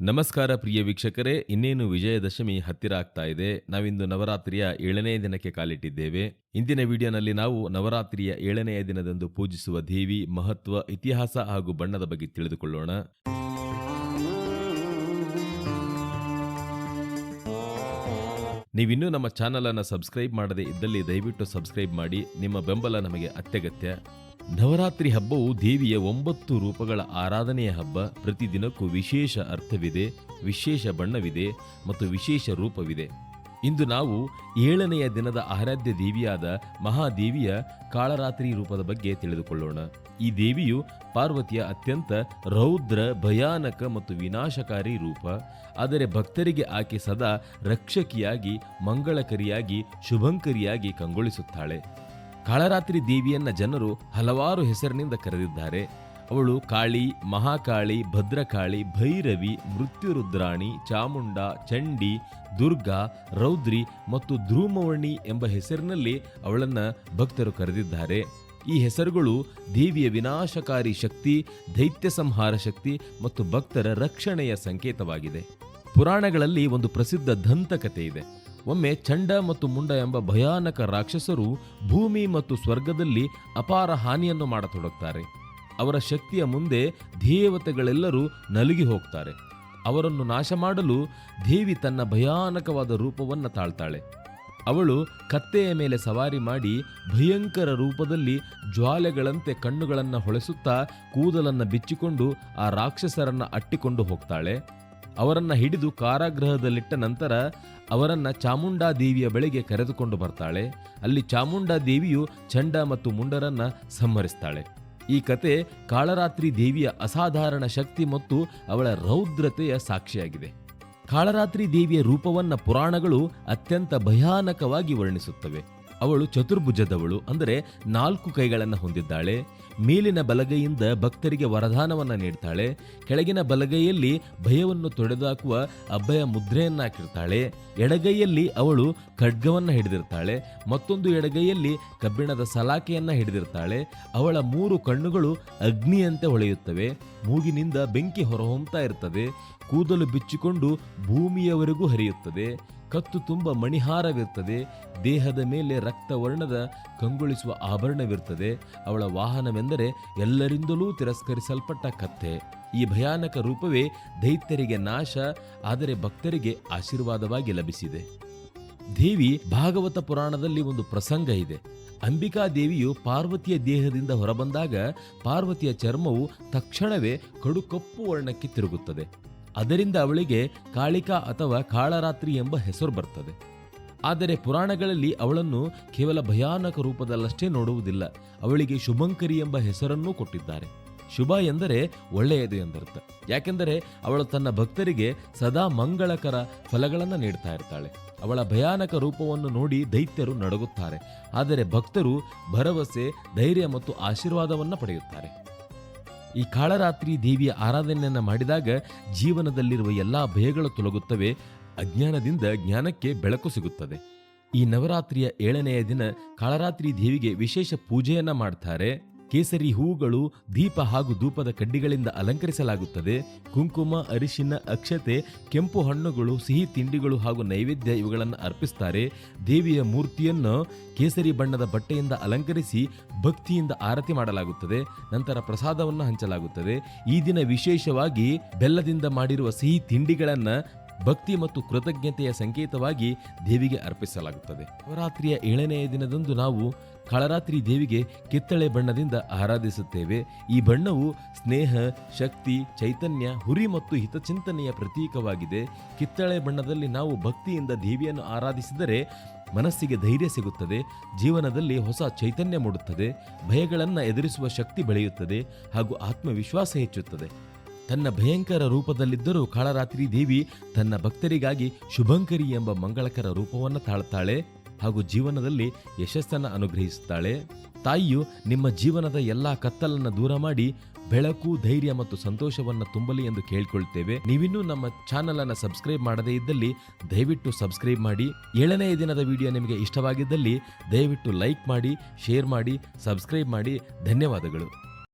ನಮಸ್ಕಾರ ಪ್ರಿಯ ವೀಕ್ಷಕರೇ, ಇನ್ನೇನು ವಿಜಯದಶಮಿ ಹತ್ತಿರ ಆಗ್ತಾ ಇದೆ. ನಾವಿಂದು ನವರಾತ್ರಿಯ ಏಳನೇ ದಿನಕ್ಕೆ ಕಾಲಿಟ್ಟಿದ್ದೇವೆ. ಇಂದಿನ ವಿಡಿಯೋನಲ್ಲಿ ನಾವು ನವರಾತ್ರಿಯ ಏಳನೆಯ ದಿನದಂದು ಪೂಜಿಸುವ ದೇವಿ, ಮಹತ್ವ, ಇತಿಹಾಸ ಹಾಗೂ ಬಣ್ಣದ ಬಗ್ಗೆ ತಿಳಿದುಕೊಳ್ಳೋಣ. ನೀವಿನ್ನೂ ನಮ್ಮ ಚಾನಲ್ ಅನ್ನು ಸಬ್ಸ್ಕ್ರೈಬ್ ಮಾಡದೇ ಇದ್ದಲ್ಲಿ ದಯವಿಟ್ಟು ಸಬ್ಸ್ಕ್ರೈಬ್ ಮಾಡಿ. ನಿಮ್ಮ ಬೆಂಬಲ ನಮಗೆ ಅತ್ಯಗತ್ಯ. ನವರಾತ್ರಿ ಹಬ್ಬವು ದೇವಿಯ ಒಂಬತ್ತು ರೂಪಗಳ ಆರಾಧನೆಯ ಹಬ್ಬ. ಪ್ರತಿದಿನಕ್ಕೂ ವಿಶೇಷ ಅರ್ಥವಿದೆ, ವಿಶೇಷ ಬಣ್ಣವಿದೆ ಮತ್ತು ವಿಶೇಷ ರೂಪವಿದೆ. ಇಂದು ನಾವು ಏಳನೆಯ ದಿನದ ಆರಾಧ್ಯ ದೇವಿಯಾದ ಮಹಾದೇವಿಯ ಕಾಳರಾತ್ರಿ ರೂಪದ ಬಗ್ಗೆ ತಿಳಿದುಕೊಳ್ಳೋಣ. ಈ ದೇವಿಯು ಪಾರ್ವತಿಯ ಅತ್ಯಂತ ರೌದ್ರ, ಭಯಾನಕ ಮತ್ತು ವಿನಾಶಕಾರಿ ರೂಪ. ಆದರೆ ಭಕ್ತರಿಗೆ ಆಕೆ ಸದಾ ರಕ್ಷಕಿಯಾಗಿ, ಮಂಗಳಕರಿಯಾಗಿ, ಶುಭಂಕರಿಯಾಗಿ ಕಂಗೊಳಿಸುತ್ತಾಳೆ. ಕಾಳರಾತ್ರಿ ದೇವಿಯನ್ನ ಜನರು ಹಲವಾರು ಹೆಸರಿನಿಂದ ಕರೆದಿದ್ದಾರೆ. ಅವಳು ಕಾಳಿ, ಮಹಾಕಾಳಿ, ಭದ್ರಕಾಳಿ, ಭೈರವಿ, ಮೃತ್ಯುರುದ್ರಾಣಿ, ಚಾಮುಂಡ, ಚಂಡಿ, ದುರ್ಗಾ, ರೌದ್ರಿ ಮತ್ತು ಧ್ರುಮವರ್ಣಿ ಎಂಬ ಹೆಸರಿನಲ್ಲಿ ಅವಳನ್ನ ಭಕ್ತರು ಕರೆದಿದ್ದಾರೆ. ಈ ಹೆಸರುಗಳು ದೇವಿಯ ವಿನಾಶಕಾರಿ ಶಕ್ತಿ, ದೈತ್ಯ ಸಂಹಾರ ಶಕ್ತಿ ಮತ್ತು ಭಕ್ತರ ರಕ್ಷಣೆಯ ಸಂಕೇತವಾಗಿದೆ. ಪುರಾಣಗಳಲ್ಲಿ ಒಂದು ಪ್ರಸಿದ್ಧ ದಂತಕಥೆ ಇದೆ ಒಮ್ಮೆ ಚಂಡ ಮತ್ತು ಮುಂಡ ಎಂಬ ಭಯಾನಕ ರಾಕ್ಷಸರು ಭೂಮಿ ಮತ್ತು ಸ್ವರ್ಗದಲ್ಲಿ ಅಪಾರ ಹಾನಿಯನ್ನು ಮಾಡತೊಡಗ್ತಾರೆ. ಅವರ ಶಕ್ತಿಯ ಮುಂದೆ ದೇವತೆಗಳೆಲ್ಲರೂ ನಲುಗಿ ಹೋಗ್ತಾರೆ. ಅವರನ್ನು ನಾಶ ಮಾಡಲು ದೇವಿ ತನ್ನ ಭಯಾನಕವಾದ ರೂಪವನ್ನು ತಾಳ್ತಾಳೆ. ಅವಳು ಕತ್ತೆಯ ಮೇಲೆ ಸವಾರಿ ಮಾಡಿ ಭಯಂಕರ ರೂಪದಲ್ಲಿ ಜ್ವಾಲೆಗಳಂತೆ ಕಣ್ಣುಗಳನ್ನು ಹೊಳೆಸುತ್ತಾ ಕೂದಲನ್ನು ಬಿಚ್ಚಿಕೊಂಡು ಆ ರಾಕ್ಷಸರನ್ನು ಅಟ್ಟಿಕೊಂಡು ಹೋಗ್ತಾಳೆ. ಅವರನ್ನ ಹಿಡಿದು ಕಾರಾಗೃಹದಲ್ಲಿಟ್ಟ ನಂತರ ಅವರನ್ನ ಚಾಮುಂಡಾ ದೇವಿಯ ಬಳಿಗೆ ಕರೆದುಕೊಂಡು ಬರ್ತಾಳೆ. ಅಲ್ಲಿ ಚಾಮುಂಡಾ ದೇವಿಯು ಚಂಡ ಮತ್ತು ಮುಂಡರನ್ನ ಸಂಹರಿಸ್ತಾಳೆ. ಈ ಕತೆ ಕಾಳರಾತ್ರಿ ದೇವಿಯ ಅಸಾಧಾರಣ ಶಕ್ತಿ ಮತ್ತು ಅವಳ ರೌದ್ರತೆಯ ಸಾಕ್ಷಿಯಾಗಿದೆ. ಕಾಳರಾತ್ರಿ ದೇವಿಯ ರೂಪವನ್ನ ಪುರಾಣಗಳು ಅತ್ಯಂತ ಭಯಾನಕವಾಗಿ ವರ್ಣಿಸುತ್ತವೆ. ಅವಳು ಚತುರ್ಭುಜದವಳು ಅಂದರೆ ನಾಲ್ಕು ಕೈಗಳನ್ನು ಹೊಂದಿದ್ದಾಳೆ. ಮೇಲಿನ ಬಲಗೈಯಿಂದ ಭಕ್ತರಿಗೆ ವರದಾನವನ್ನು ನೀಡ್ತಾಳೆ. ಕೆಳಗಿನ ಬಲಗೈಯಲ್ಲಿ ಭಯವನ್ನು ತೊಡೆದಾಕುವ ಅಭಯ ಮುದ್ರೆಯನ್ನು ಹಾಕಿರ್ತಾಳೆ ಎಡಗೈಯಲ್ಲಿ ಅವಳು ಖಡ್ಗವನ್ನು ಹಿಡಿದಿರ್ತಾಳೆ. ಮತ್ತೊಂದು ಎಡಗೈಯಲ್ಲಿ ಕಬ್ಬಿಣದ ಸಲಾಕೆಯನ್ನು ಹಿಡಿದಿರ್ತಾಳೆ. ಅವಳ ಮೂರು ಕಣ್ಣುಗಳು ಅಗ್ನಿಯಂತೆ ಹೊಳೆಯುತ್ತವೆ. ಮೂಗಿನಿಂದ ಬೆಂಕಿ ಹೊರಹೊಮ್ತಾ ಇರ್ತದೆ. ಕೂದಲು ಬಿಚ್ಚಿಕೊಂಡು ಭೂಮಿಯವರೆಗೂ ಹರಿಯುತ್ತದೆ. ಕತ್ತು ತುಂಬ ಮಣಿಹಾರವಿರ್ತದೆ, ದೇಹದ ಮೇಲೆ ರಕ್ತವರ್ಣದ ಕಂಗೊಳಿಸುವ ಆಭರಣವಿರ್ತದೆ, ಅವಳ ವಾಹನವೆಂದರೆ ಎಲ್ಲರಿಂದಲೂ ತಿರಸ್ಕರಿಸಲ್ಪಟ್ಟ ಕತ್ತೆ. ಈ ಭಯಾನಕ ರೂಪವೇ ದೈತ್ಯರಿಗೆ ನಾಶ, ಆದರೆ ಭಕ್ತರಿಗೆ ಆಶೀರ್ವಾದವಾಗಿ ಲಭಿಸಿದೆ. ದೇವಿ ಭಾಗವತ ಪುರಾಣದಲ್ಲಿ ಒಂದು ಪ್ರಸಂಗ ಇದೆ. ಅಂಬಿಕಾ ದೇವಿಯು ಪಾರ್ವತಿಯ ದೇಹದಿಂದ ಹೊರಬಂದಾಗ ಪಾರ್ವತಿಯ ಚರ್ಮವು ತಕ್ಷಣವೇ ಕಡು ಕಪ್ಪು ವರ್ಣಕ್ಕೆ ತಿರುಗುತ್ತದೆ. ಅದರಿಂದ ಅವಳಿಗೆ ಕಾಳಿಕಾ ಅಥವಾ ಕಾಳರಾತ್ರಿ ಎಂಬ ಹೆಸರು ಬರ್ತದೆ. ಆದರೆ ಪುರಾಣಗಳಲ್ಲಿ ಅವಳನ್ನು ಕೇವಲ ಭಯಾನಕ ರೂಪದಲ್ಲಷ್ಟೇ ನೋಡುವುದಿಲ್ಲ. ಅವಳಿಗೆ ಶುಭಂಕರಿ ಎಂಬ ಹೆಸರನ್ನೂ ಕೊಟ್ಟಿದ್ದಾರೆ. ಶುಭ ಎಂದರೆ ಒಳ್ಳೆಯದು ಎಂದರ್ಥ. ಯಾಕೆಂದರೆ ಅವಳು ತನ್ನ ಭಕ್ತರಿಗೆ ಸದಾ ಮಂಗಳಕರ ಫಲಗಳನ್ನು ನೀಡ್ತಾ ಇರ್ತಾಳೆ. ಅವಳ ಭಯಾನಕ ರೂಪವನ್ನು ನೋಡಿ ದೈತ್ಯರು ನಡಗುತ್ತಾರೆ. ಆದರೆ ಭಕ್ತರು ಭರವಸೆ, ಧೈರ್ಯ ಮತ್ತು ಆಶೀರ್ವಾದವನ್ನು ಪಡೆಯುತ್ತಾರೆ. ಈ ಕಾಳರಾತ್ರಿ ದೇವಿಯ ಆರಾಧನೆಯನ್ನು ಮಾಡಿದಾಗ ಜೀವನದಲ್ಲಿರುವ ಎಲ್ಲ ಭಯಗಳು ತೊಲಗುತ್ತವೆ, ಅಜ್ಞಾನದಿಂದ ಜ್ಞಾನಕ್ಕೆ ಬೆಳಕು ಸಿಗುತ್ತದೆ. ಈ ನವರಾತ್ರಿಯ ಏಳನೆಯ ದಿನ ಕಾಳರಾತ್ರಿ ದೇವಿಗೆ ವಿಶೇಷ ಪೂಜೆಯನ್ನು ಮಾಡ್ತಾರೆ. ಕೇಸರಿ ಹೂಗಳು ದೀಪ ಹಾಗೂ ಧೂಪದ ಕಡ್ಡಿಗಳಿಂದ ಅಲಂಕರಿಸಲಾಗುತ್ತದೆ. ಕುಂಕುಮ, ಅರಿಶಿನ, ಅಕ್ಷತೆ, ಕೆಂಪು ಹಣ್ಣುಗಳು, ಸಿಹಿ ತಿಂಡಿಗಳು ಹಾಗೂ ನೈವೇದ್ಯ ಇವುಗಳನ್ನು ಅರ್ಪಿಸ್ತಾರೆ ದೇವಿಯ ಮೂರ್ತಿಯನ್ನು ಕೇಸರಿ ಬಣ್ಣದ ಬಟ್ಟೆಯಿಂದ ಅಲಂಕರಿಸಿ ಭಕ್ತಿಯಿಂದ ಆರತಿ ಮಾಡಲಾಗುತ್ತದೆ. ನಂತರ ಪ್ರಸಾದವನ್ನು ಹಂಚಲಾಗುತ್ತದೆ. ಈ ದಿನ ವಿಶೇಷವಾಗಿ ಬೆಲ್ಲದಿಂದ ಮಾಡಿರುವ ಸಿಹಿ ತಿಂಡಿಗಳನ್ನ ಭಕ್ತಿ ಮತ್ತು ಕೃತಜ್ಞತೆಯ ಸಂಕೇತವಾಗಿ ದೇವಿಗೆ ಅರ್ಪಿಸಲಾಗುತ್ತದೆ. ನವರಾತ್ರಿಯ ಏಳನೆಯ ದಿನದಂದು ನಾವು ಕಳರಾತ್ರಿ ದೇವಿಗೆ ಕಿತ್ತಳೆ ಬಣ್ಣದಿಂದ ಆರಾಧಿಸುತ್ತೇವೆ. ಈ ಬಣ್ಣವು ಸ್ನೇಹ, ಶಕ್ತಿ, ಚೈತನ್ಯ, ಹುರಿ ಮತ್ತು ಹಿತಚಿಂತನೆಯ ಪ್ರತೀಕವಾಗಿದೆ. ಕಿತ್ತಳೆ ಬಣ್ಣದಲ್ಲಿ ನಾವು ಭಕ್ತಿಯಿಂದ ದೇವಿಯನ್ನು ಆರಾಧಿಸಿದರೆ ಮನಸ್ಸಿಗೆ ಧೈರ್ಯ ಸಿಗುತ್ತದೆ, ಜೀವನದಲ್ಲಿ ಹೊಸ ಚೈತನ್ಯ ಮೂಡುತ್ತದೆ, ಭಯಗಳನ್ನು ಎದುರಿಸುವ ಶಕ್ತಿ ಬೆಳೆಯುತ್ತದೆ ಹಾಗೂ ಆತ್ಮವಿಶ್ವಾಸ ಹೆಚ್ಚುತ್ತದೆ. ತನ್ನ ಭಯಂಕರ ರೂಪದಲ್ಲಿದ್ದರೂ ಕಾಳರಾತ್ರಿ ದೇವಿ ತನ್ನ ಭಕ್ತರಿಗಾಗಿ ಶುಭಂಕರಿ ಎಂಬ ಮಂಗಳಕರ ರೂಪವನ್ನು ತಾಳ್ತಾಳೆ ಹಾಗೂ ಜೀವನದಲ್ಲಿ ಯಶಸ್ಸನ್ನು ಅನುಗ್ರಹಿಸುತ್ತಾಳೆ. ತಾಯಿಯು ನಿಮ್ಮ ಜೀವನದ ಎಲ್ಲಾ ಕತ್ತಲನ್ನು ದೂರ ಮಾಡಿ ಬೆಳಕು, ಧೈರ್ಯ ಮತ್ತು ಸಂತೋಷವನ್ನು ತುಂಬಲಿ ಎಂದು ಕೇಳಿಕೊಳ್ತೇವೆ. ನೀವಿನ್ನೂ ನಮ್ಮ ಚಾನಲ್ ಅನ್ನು ಸಬ್ಸ್ಕ್ರೈಬ್ ಮಾಡದೇ ಇದ್ದಲ್ಲಿ ದಯವಿಟ್ಟು ಸಬ್ಸ್ಕ್ರೈಬ್ ಮಾಡಿ. ಏಳನೇ ದಿನದ ವಿಡಿಯೋ ನಿಮಗೆ ಇಷ್ಟವಾಗಿದ್ದಲ್ಲಿ ದಯವಿಟ್ಟು ಲೈಕ್ ಮಾಡಿ, ಶೇರ್ ಮಾಡಿ, ಸಬ್ಸ್ಕ್ರೈಬ್ ಮಾಡಿ. ಧನ್ಯವಾದಗಳು.